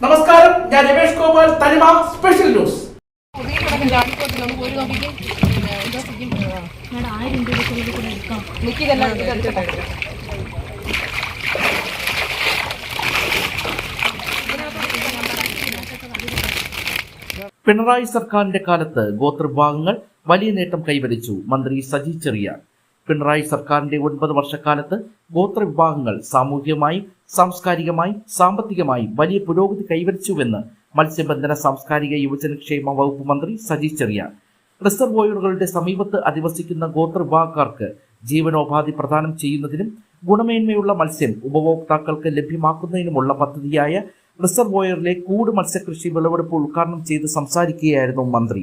നമസ്കാരം. ഞാൻ രമേഷ് ഗോപാൽ തനിമ സ്പെഷ്യൽ ന്യൂസ് പിണറായി സർക്കാരിന്റെ കാലത്ത് ഗോത്രവിഭാഗങ്ങൾ വലിയ നേട്ടം കൈവരിച്ചു മന്ത്രി സജി ചെറിയാൻ പിണറായി സർക്കാരിന്റെ ഒൻപത് വർഷക്കാലത്ത് ഗോത്രവിഭാഗങ്ങൾ സാമൂഹികമായി സാംസ്കാരികമായി സാമ്പത്തികമായി വലിയ പുരോഗതി കൈവരിച്ചുവെന്ന് മത്സ്യബന്ധന സാംസ്കാരിക യുവജനക്ഷേമ വകുപ്പ് മന്ത്രി സജി ചെറിയാൻ റിസർവോയറുകളുടെ സമീപത്ത് അധിവസിക്കുന്ന ഗോത്രവിഭാഗക്കാർക്ക് ജീവനോപാധി പ്രദാനം ചെയ്യുന്നതിനും ഗുണമേന്മയുള്ള മത്സ്യം ഉപഭോക്താക്കൾക്ക് ലഭ്യമാക്കുന്നതിനുമുള്ള പദ്ധതിയായ റിസർവോയറിലെ കൂട് മത്സ്യകൃഷി വിളവെടുപ്പ് ഉദ്ഘാടനം ചെയ്ത് സംസാരിക്കുകയായിരുന്നു മന്ത്രി.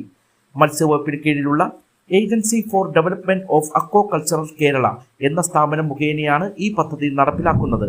മത്സ്യവകുപ്പിന് കീഴിലുള്ള agency for development of aquaculture Kerala എന്ന സ്ഥാപനം മുഖേനയാണ് ഈ പദ്ധതി നടപ്പിലാക്കുന്നത്.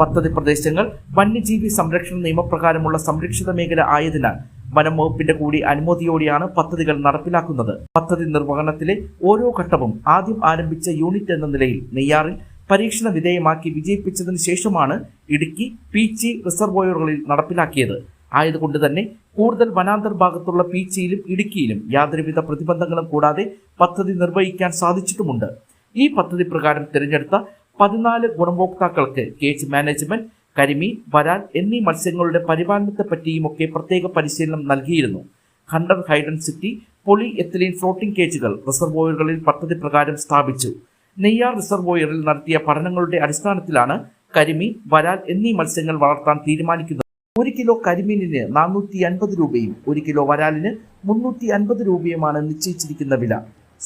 പദ്ധതി പ്രദേശങ്ങൾ വന്യജീവി സംരക്ഷണ നിയമപ്രകാരമുള്ള സംരക്ഷിത മേഖല ആയതിനാൽ വനം വകുപ്പിന്റെ കൂടി അനുമതിയോടെയാണ് പദ്ധതികൾ നടപ്പിലാക്കുന്നത്. പദ്ധതി നിർവഹണത്തിലെ ഓരോ ഘട്ടവും ആദ്യം ആരംഭിച്ച യൂണിറ്റ് എന്ന നിലയിൽ നെയ്യാറിൽ പരീക്ഷണ വിധേയമാക്കി വിജയിപ്പിച്ചതിന് ശേഷമാണ് ഇടുക്കി പീച്ചി റിസർവോയറുകളിൽ നടപ്പിലാക്കിയത്. ആയതുകൊണ്ട് തന്നെ കൂടുതൽ വനാന്തർ ഭാഗത്തുള്ള പീച്ചിയിലും ഇടുക്കിയിലും യാതൊരുവിധ പ്രതിബന്ധങ്ങളും കൂടാതെ പദ്ധതി നിർവഹിക്കാൻ സാധിച്ചിട്ടുമുണ്ട്. ഈ പദ്ധതി പ്രകാരം തിരഞ്ഞെടുത്ത പതിനാല് ഗുണഭോക്താക്കൾക്ക് കേജ് മാനേജ്മെന്റ് കരിമീൻ വരാൻ എന്നീ മത്സ്യങ്ങളുടെ പരിപാലനത്തെ പരിപാലനത്തെപ്പറ്റിയുമൊക്കെ പ്രത്യേക പരിശീലനം നൽകിയിരുന്നു. Hundred high density polyethylene floating കേജുകൾ റിസർവോയറുകളിൽ പദ്ധതി പ്രകാരം സ്ഥാപിച്ചു. നെയ്യാർ റിസർവോയറിൽ നടത്തിയ പഠനങ്ങളുടെ അടിസ്ഥാനത്തിലാണ് കരിമീൻ വരാൽ എന്നീ മത്സ്യങ്ങൾ വളർത്താൻ തീരുമാനിക്കുന്നത്. ഒരു കിലോ കരിമീനിന് നാനൂറ്റി അൻപത് രൂപയും ഒരു കിലോ വരാലിന് മുന്നൂറ്റി അൻപത് രൂപയുമാണ് നിശ്ചയിച്ചിരിക്കുന്ന വില.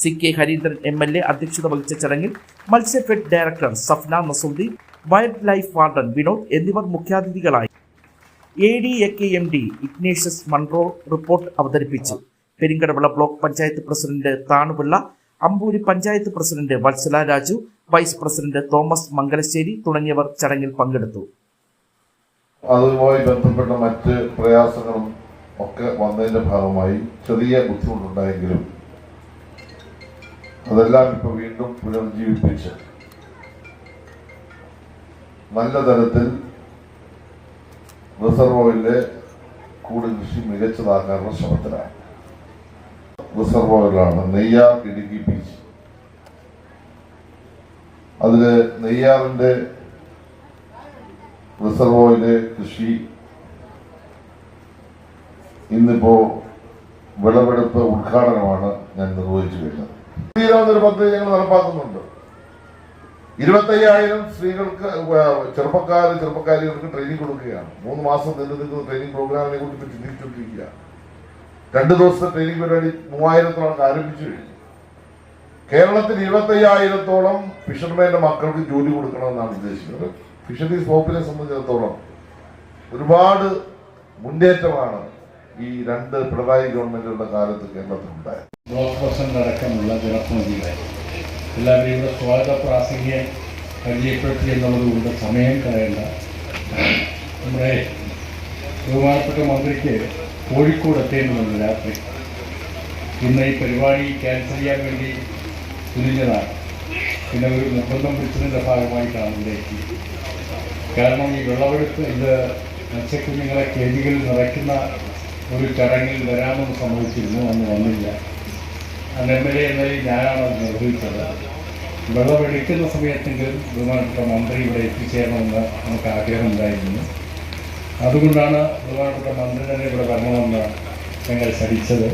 C K Harindran M L A അധ്യക്ഷത വഹിച്ച ചടങ്ങിൽ Matsyafed director Safna Nasuddeen wildlife warden Vinod എന്നിവർ മുഖ്യാതിഥികളായി. A D A K M D Ignatius Munro report അവതരിപ്പിച്ചു. Peringadavila block panchayat president Thanupillai Amboori panchayat president Valsala Raju vice president Thomas Mangalassery തുടങ്ങിയവർ ചടങ്ങിൽ പങ്കെടുത്തു. അതുമായി ബന്ധപ്പെട്ട മറ്റ് പ്രയാസങ്ങളും ഒക്കെ വന്നതിന്റെ ഭാഗമായി ചെറിയ ബുദ്ധിമുട്ടുണ്ടായെങ്കിലും അതെല്ലാം ഇപ്പോൾ വീണ്ടും പുനർജീവിപ്പിച്ച് നല്ല തരത്തിൽ റിസർവോയിലെ കൂട് കൃഷി മികച്ചതാക്കാനുള്ള ശ്രമത്തിലാണ്. റിസർവോയിലാണ് നെയ്യാർ ഇടുക്കി ബീച്ച്. അതിൽ നെയ്യാറിന്റെ റിസർവോയിലെ കൃഷി ഇന്നിപ്പോ വിളവെടുപ്പ് ഉദ്ഘാടനമാണ് ഞാൻ നിർവഹിച്ചു കഴിഞ്ഞത് തീരാവുന്നൊരു പദ്ധതി ഞങ്ങൾ നടപ്പാക്കുന്നുണ്ട്. ഇരുപത്തയ്യായിരം സ്ത്രീകൾക്ക് ചെറുപ്പക്കാർ ചെറുപ്പക്കാരികൾക്ക് ട്രെയിനിങ് കൊടുക്കുകയാണ്. മൂന്ന് മാസം നീണ്ടു നിൽക്കുന്ന ട്രെയിനിങ് പ്രോഗ്രാമിനെ കുറിച്ച് ഇപ്പൊ ചിന്തിച്ചുകൊണ്ടിരിക്കുക. രണ്ട് ദിവസത്തെ ട്രെയിനിങ് പരിപാടി മൂവായിരത്തോളം ആരംഭിച്ചു കഴിഞ്ഞു. കേരളത്തിൽ ഇരുപത്തയ്യായിരത്തോളം ഫിഷർമാന്റെ മക്കൾക്ക് ജോലി കൊടുക്കണമെന്നാണ് ഉദ്ദേശിക്കുന്നത്. ഫിഷറീസ് വകുപ്പിനെ സംബന്ധിച്ചിടത്തോളം ഒരുപാട് മുന്നേറ്റമാണ് ഈ രണ്ട് പിണറായി ഗവൺമെന്റുകളുടെ കാലത്ത് കേരളത്തിലുണ്ടായത്. ബ്ലോക്ക് സമയം കളയണ്ട നമ്മുടെ ബഹുമാനപ്പെട്ട മന്ത്രിക്ക് കോഴിക്കോട് എത്തേണ്ടതുണ്ട് രാത്രി. ഇന്ന് ഈ പരിപാടി ക്യാൻസൽ ചെയ്യാൻ വേണ്ടി തുനിഞ്ഞതാണ് പിന്നെ ഒരു നിർബന്ധം പിടിച്ചതിന്റെ ഭാഗമായിട്ടാണ് ഇവിടെ എത്തിയത്. കാരണം ഈ വിളവെടുപ്പ് ഇത് മത്സ്യക്കുഞ്ഞുങ്ങളെ കേജികളിൽ നിറയ്ക്കുന്ന ഒരു ചടങ്ങിൽ വരാമെന്ന് സംഭവിച്ചിരുന്നു അന്ന് വന്നില്ല. അന്ന് എം എൽ എ എന്നതിൽ ഞാനാണ് അത് നിർവഹിച്ചത്. വെള്ളമെടുക്കുന്ന സമയത്തെങ്കിലും ബഹുമാനപ്പെട്ട മന്ത്രി ഇവിടെ എത്തിച്ചേരണമെന്ന് നമുക്ക് ആഗ്രഹമുണ്ടായിരുന്നു. അതുകൊണ്ടാണ് ബഹുമാനപ്പെട്ട മന്ത്രി തന്നെ ഇവിടെ വരണമെന്ന് ഞങ്ങൾ ശടിച്ചത്